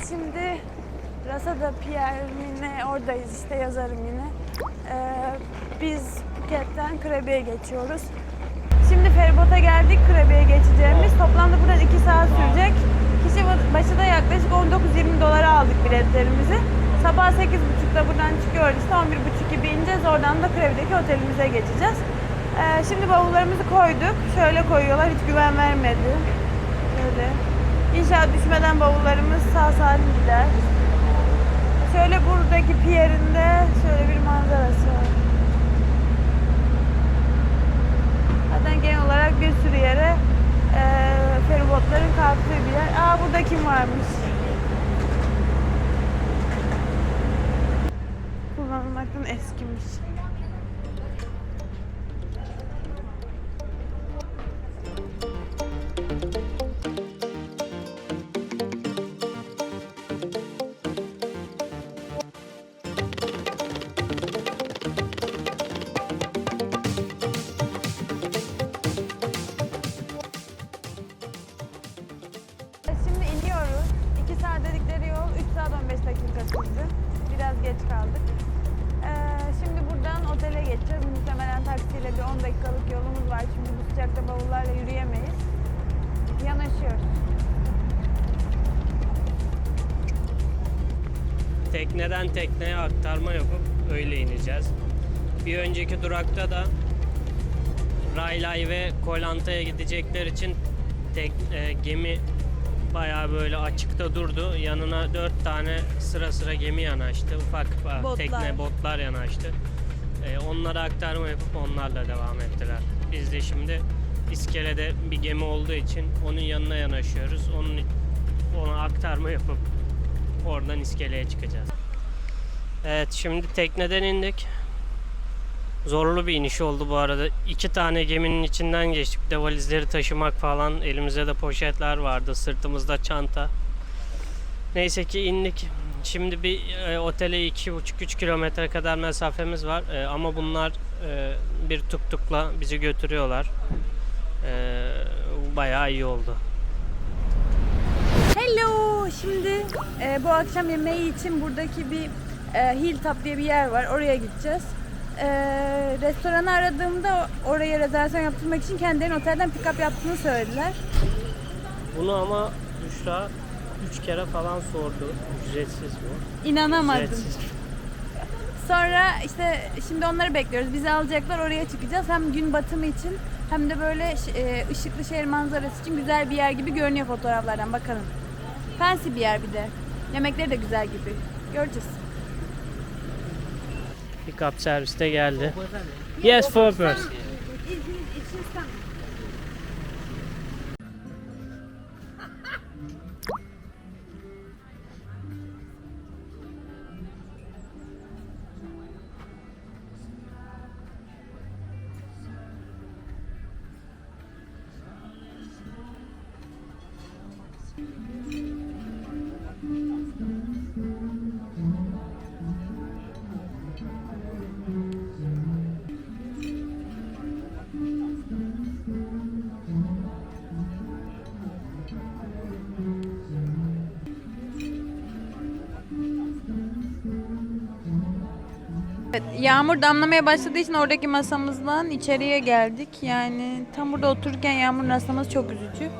Biz şimdi Rasada Pierre'ine oradayız işte yazarım yine. Ee, biz Phuket'ten Krabi'ye geçiyoruz. Şimdi feribota geldik Krabi'ye geçeceğimiz. Toplamda buradan 2 saat sürecek. Kişi başı da yaklaşık 19-20 dolara aldık biletlerimizi. Sabah 8.30'da buradan çıkıyoruz işte 11.30 gibi ineceğiz. Oradan da Krabi'deki otelimize geçeceğiz. Ee, şimdi bavullarımızı koyduk. Şöyle koyuyorlar hiç güven vermedi. Şöyle. İnşallah düşmeden bavullarımız sağ salim gider. Şöyle buradaki pierinde şöyle bir manzarası var. Zaten genel olarak bir sürü yere e, feribotların kalktığı bir yer. Aa burada kim varmış? Kullanılmaktan eskimiş. Şimdi 10 dakikalık yolumuz var. Şimdi bu sıcakta bavullarla yürüyemeyiz. Yanaşıyoruz. Tekneden tekneye aktarma yapıp öyle ineceğiz. Bir önceki durakta da Raylay ve Kolanta'ya gidecekler için tek, e, gemi bayağı böyle açıkta durdu. Yanına dört tane sıra sıra gemi yanaştı. Ufak Botlar. tekne botlar yanaştı. E, onlara aktarma yapıp onlarla devam ettiler. Biz de şimdi iskelede bir gemi olduğu için onun yanına yanaşıyoruz. Onun ona aktarma yapıp oradan iskeleye çıkacağız. Evet şimdi tekneden indik. Zorlu bir iniş oldu bu arada. İki tane geminin içinden geçtik. Bir de valizleri taşımak falan. Elimizde de poşetler vardı. Sırtımızda çanta. Neyse ki indik. Şimdi bir e, otele 2,5-3 kilometre kadar mesafemiz var. E, ama bunlar e, bir tuk tukla bizi götürüyorlar. E, bayağı iyi oldu. Hello! Şimdi e, bu akşam yemeği için buradaki bir e, Hilltop diye bir yer var. Oraya gideceğiz. E, restoranı aradığımda oraya rezervasyon yaptırmak için kendilerinin otelden pick-up yaptığını söylediler. Bunu ama Büşra 3 kere falan sordu. Ücretsiz bu. İnanamadım. Ücretsiz. Sonra işte şimdi onları bekliyoruz. Bizi alacaklar oraya çıkacağız. Hem gün batımı için hem de böyle e, ışıklı şehir manzarası için güzel bir yer gibi görünüyor fotoğraflardan. Bakalım. Fancy bir yer bir de. Yemekleri de güzel gibi. Göreceğiz. Pick-up serviste geldi. Yes, four person. Evet, yağmur damlamaya başladığı için oradaki masamızdan içeriye geldik. Yani tam burada otururken yağmurun rastlaması çok üzücü.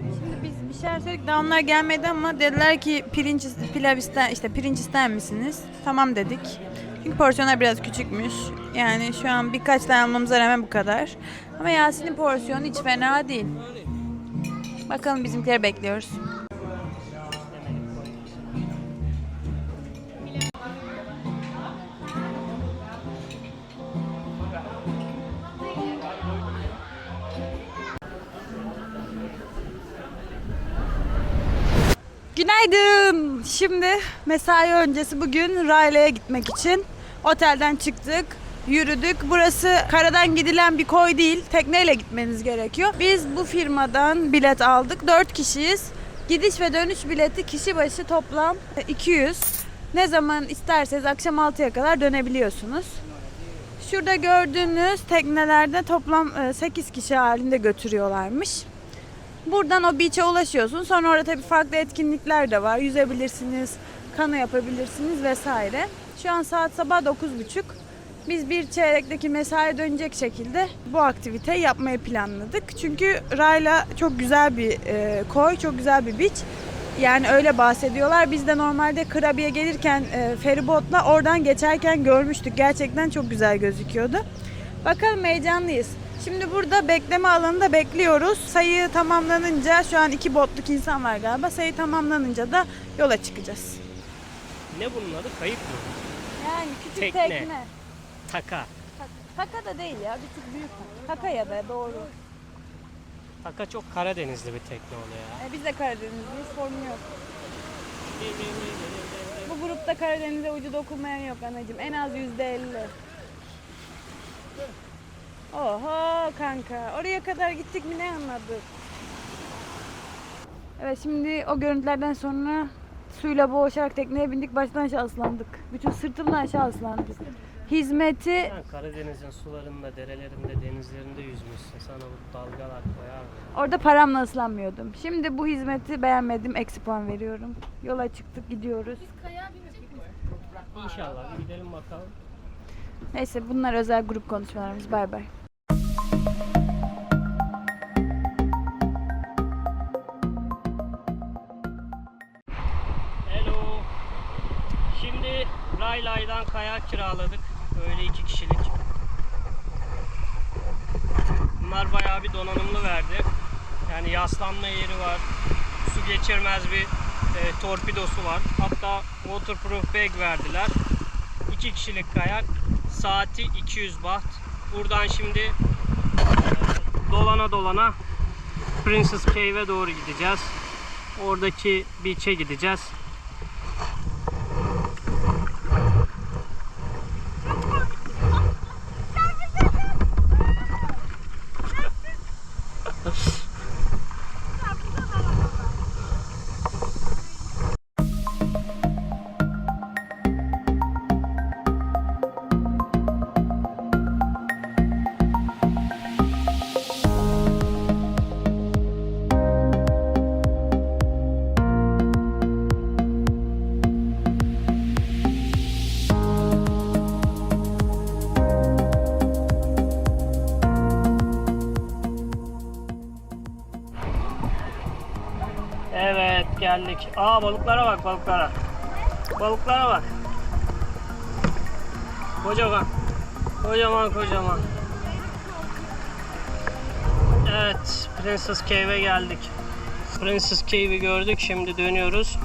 Şimdi biz bir şeyler söyledik daha onlar gelmedi ama dediler ki pirinç pilav ister işte pirinç ister misiniz? Tamam dedik. Çünkü porsiyonlar biraz küçükmüş. Yani şu an birkaç tane almamıza rağmen bu kadar. Ama Yasin'in porsiyonu hiç fena değil. Bakalım bizimkileri bekliyoruz. Günaydın. Şimdi mesai öncesi bugün Rayle'ye gitmek için otelden çıktık. Yürüdük. Burası karadan gidilen bir koy değil. Tekneyle gitmeniz gerekiyor. Biz bu firmadan bilet aldık. 4 kişiyiz. Gidiş ve dönüş bileti kişi başı toplam 200. Ne zaman isterseniz akşam 6'ya kadar dönebiliyorsunuz. Şurada gördüğünüz teknelerde toplam 8 kişi halinde götürüyorlarmış. Buradan o beach'e ulaşıyorsun. Sonra orada tabii farklı etkinlikler de var. Yüzebilirsiniz, kano yapabilirsiniz vesaire. Şu an saat sabah 9.30. Biz bir çeyrekteki mesai dönecek şekilde bu aktiviteyi yapmayı planladık. Çünkü Rayla çok güzel bir e, koy, çok güzel bir beach. Yani öyle bahsediyorlar. Biz de normalde Krabiye gelirken e, feribotla oradan geçerken görmüştük. Gerçekten çok güzel gözüküyordu. Bakalım heyecanlıyız. Şimdi burada bekleme alanında bekliyoruz. Sayı tamamlanınca şu an iki botluk insan var galiba. Sayı tamamlanınca da yola çıkacağız. Ne bunun adı? Kayık mı? Yani küçük Tekne. tekne. Taka. Taka da değil ya. Bir tık büyük. Taka ya da doğru. Taka çok Karadenizli bir tekne oluyor ya. E, biz de Karadenizliyiz. Sorun yok. Bu grupta Karadeniz'e ucu dokunmayan yok anacığım. En az yüzde elli. Oho kanka. Oraya kadar gittik mi ne anladık? Evet şimdi o görüntülerden sonra suyla boğuşarak tekneye bindik. Baştan aşağı ıslandık. Bütün sırtımdan aşağı ıslandık. Hizmeti Sen Karadeniz'in sularında, derelerinde, denizlerinde yüzmüşsün. Sana bu dalgalar koyar mı? Orada paramla ıslanmıyordum. Şimdi bu hizmeti beğenmedim. Eksi puan veriyorum. Yola çıktık gidiyoruz. İnşallah bir gidelim bakalım. Neyse bunlar özel grup konuşmalarımız. Bay bay. Şimdi Raylay'dan kayak kiraladık. Böyle iki kişilik. Bunlar bayağı bir donanımlı verdi. Yani yaslanma yeri var. Su geçirmez bir e, torpidosu var. Hatta waterproof bag verdiler. İki kişilik kayak. Saati 200 baht. Buradan şimdi e, dolana dolana Princess Cave'e doğru gideceğiz. Oradaki beach'e gideceğiz. Evet geldik. Aa balıklara bak balıklara. Balıklara bak. Kocaman. Kocaman kocaman. Evet Princess Cave'e geldik. Princess Cave'i gördük. Şimdi dönüyoruz.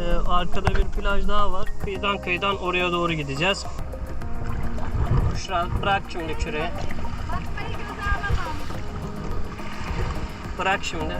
Ee, arkada bir plaj daha var. Kıyıdan kıyıdan oraya doğru gideceğiz. Şura, bırak şimdi küreği. Bırak şimdi.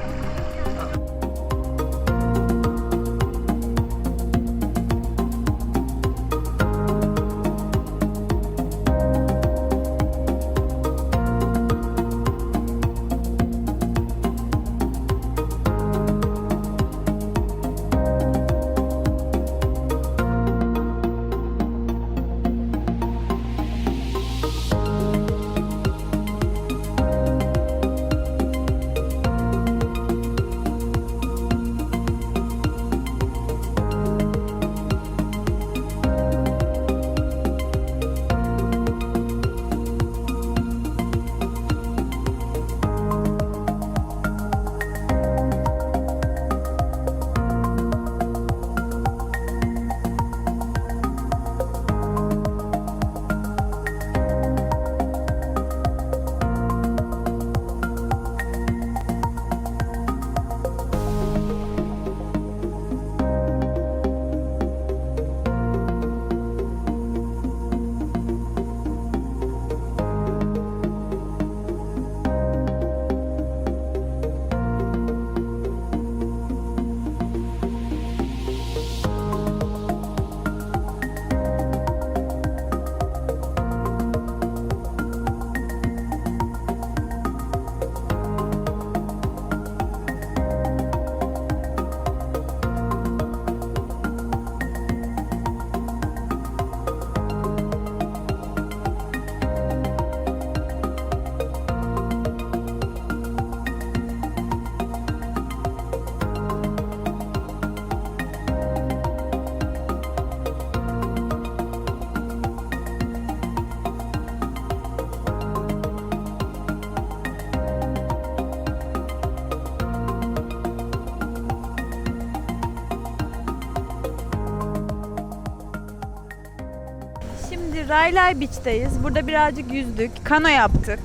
Şimdi Beach'teyiz. Burada birazcık yüzdük. Kano yaptık.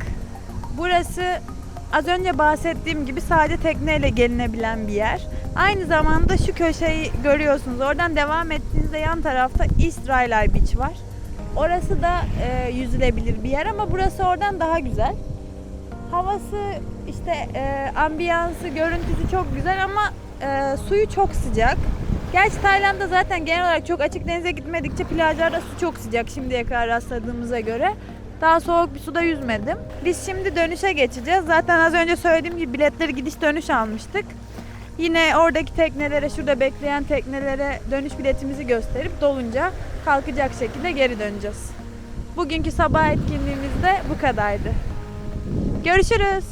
Burası az önce bahsettiğim gibi sadece tekneyle gelinebilen bir yer. Aynı zamanda şu köşeyi görüyorsunuz. Oradan devam ettiğinizde yan tarafta East Raylay Beach var. Orası da e, yüzülebilir bir yer ama burası oradan daha güzel. Havası işte e, ambiyansı, görüntüsü çok güzel ama e, suyu çok sıcak. Gerçi Tayland'da zaten genel olarak çok açık denize gitmedikçe plajlarda su çok sıcak şimdiye kadar rastladığımıza göre. Daha soğuk bir suda yüzmedim. Biz şimdi dönüşe geçeceğiz. Zaten az önce söylediğim gibi biletleri gidiş dönüş almıştık. Yine oradaki teknelere, şurada bekleyen teknelere dönüş biletimizi gösterip dolunca kalkacak şekilde geri döneceğiz. Bugünkü sabah etkinliğimiz de bu kadardı. Görüşürüz.